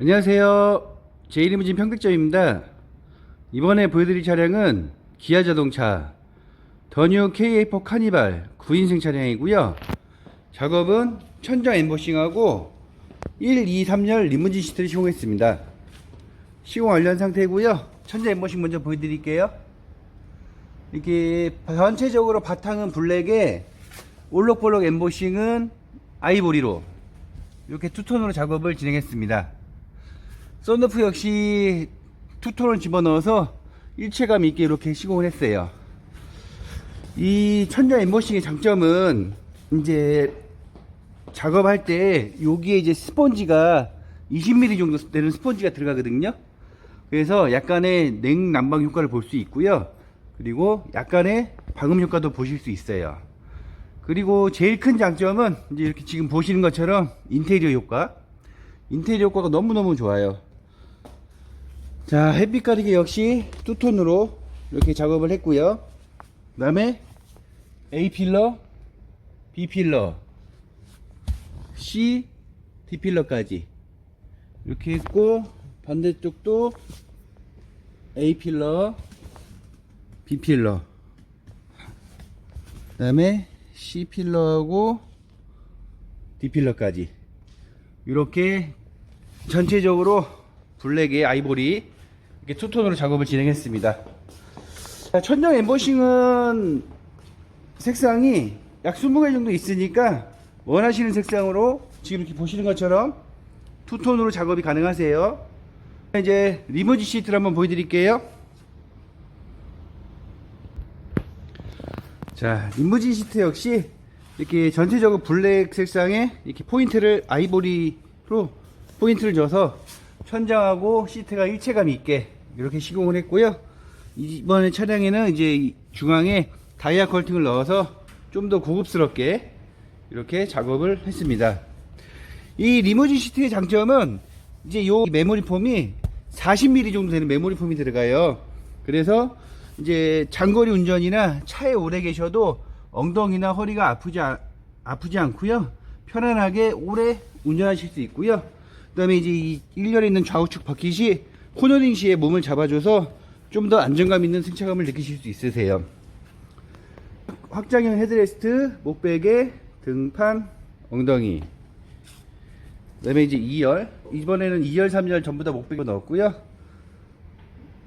안녕하세요. 제이리무진 평택점입니다. 이번에 보여드릴 차량은 기아 자동차 더뉴 K84 카니발 9인승 차량이고요. 작업은 천장 엠보싱하고 1, 2, 3열 리무진 시트를 시공했습니다. 시공 완료한 상태고요. 천장 엠보싱 먼저 보여드릴게요. 이렇게 전체적으로 바탕은 블랙에 올록볼록 엠보싱은 아이보리로 이렇게 투톤으로 작업을 진행했습니다. 썬루프 역시 투톤을 집어넣어서 일체감 있게 이렇게 시공을 했어요. 이 천장 엠보싱의 장점은 이제 작업할 때 여기에 이제 스펀지가 20mm 정도 되는 스펀지가 들어가거든요. 그래서 약간의 냉난방 효과를 볼 수 있고요. 그리고 약간의 방음 효과도 보실 수 있어요. 그리고 제일 큰 장점은 이제 이렇게 지금 보시는 것처럼 인테리어 효과. 인테리어 효과가 너무너무 좋아요. 자, 햇빛 가리개 역시 투톤으로 이렇게 작업을 했고요. 그 다음에 A 필러, B 필러, C, D 필러까지 이렇게 했고 반대쪽도 A 필러, B 필러, 그 다음에 C 필러하고 D 필러까지 이렇게 전체적으로 블랙의 아이보리 이렇게 투톤으로 작업을 진행했습니다. 자, 천정 엠보싱은 색상이 약 20개 정도 있으니까 원하시는 색상으로 지금 이렇게 보시는 것처럼 투톤으로 작업이 가능하세요. 이제 리모지 시트를 한번 보여드릴게요. 자, 리무진 시트 역시 이렇게 전체적으로 블랙 색상에 이렇게 포인트를 아이보리로 포인트를 줘서 천장하고 시트가 일체감이 있게 이렇게 시공을 했고요. 이번에 차량에는 이제 이 중앙에 다이아 컬팅을 넣어서 좀 더 고급스럽게 이렇게 작업을 했습니다. 이 리무진 시트의 장점은 이제 요 메모리 폼이 40mm 정도 되는 메모리 폼이 들어가요. 그래서 이제 장거리 운전이나 차에 오래 계셔도 엉덩이나 허리가 아프지, 아, 아프지 않고요. 편안하게 오래 운전하실 수 있고요. 그 다음에 이제 이 일렬에 있는 좌우측 바퀴이 코너링 시에 몸을 잡아줘서 좀 더 안정감 있는 승차감을 느끼실 수 있으세요. 확장형 헤드레스트, 목베개, 등판, 엉덩이. 그 다음에 이제 2열. 이번에는 2열, 3열 전부 다 목베개 넣었고요.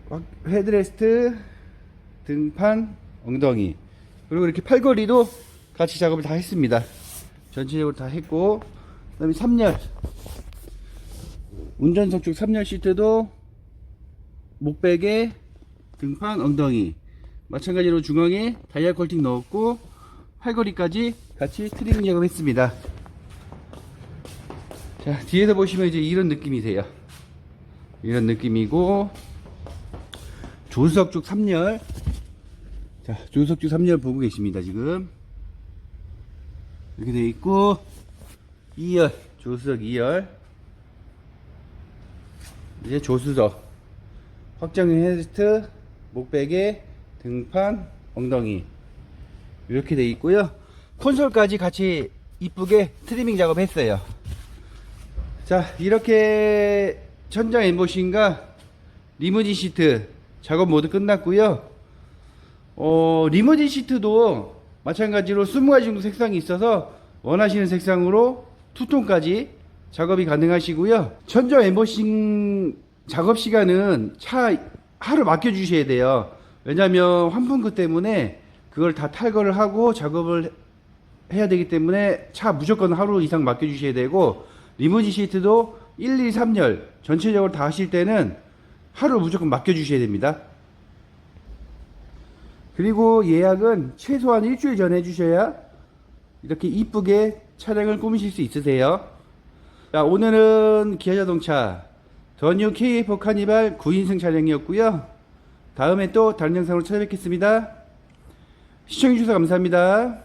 확- 헤드레스트, 등판, 엉덩이. 그리고 이렇게 팔걸이도 같이 작업을 다 했습니다. 전체적으로 다 했고, 그 다음에 3열. 운전석 쪽 3열 시트도 목베개, 등판, 엉덩이. 마찬가지로 중앙에 다이아 컬팅 넣었고, 팔걸이까지 같이 트리밍 작업했습니다. 자, 뒤에서 보시면 이제 이런 느낌이세요. 이런 느낌이고, 조수석 쪽 3열. 자, 조수석 쪽 3열 보고 계십니다, 지금. 이렇게 돼 있고, 2열, 조수석 2열. 이제 조수석. 확장형 헤드스트, 목베개, 등판, 엉덩이. 이렇게 돼 있고요. 콘솔까지 같이 이쁘게 트리밍 작업했어요. 자, 이렇게 천장 엠보싱과 리무진 시트 작업 모두 끝났고요. 어, 리무진 시트도 마찬가지로 20가지 정도 색상이 있어서 원하시는 색상으로 투톤까지 작업이 가능하시고요. 천정 엠보싱 작업 시간은 차 하루 맡겨 주셔야 돼요. 왜냐면 환풍구 때문에 그걸 다 탈거를 하고 작업을 해야 되기 때문에 차 무조건 하루 이상 맡겨 주셔야 되고 리무진 시트도 1, 2, 3열 전체적으로 다 하실 때는 하루 무조건 맡겨 주셔야 됩니다. 그리고 예약은 최소한 일주일 전에 해주셔야 이렇게 이쁘게 차량을 꾸미실 수 있으세요. 자, 오늘은 기아 자동차 더뉴 K4 카니발 9인승 차량이었고요. 다음에 또 다른 영상으로 찾아뵙겠습니다. 시청해주셔서 감사합니다.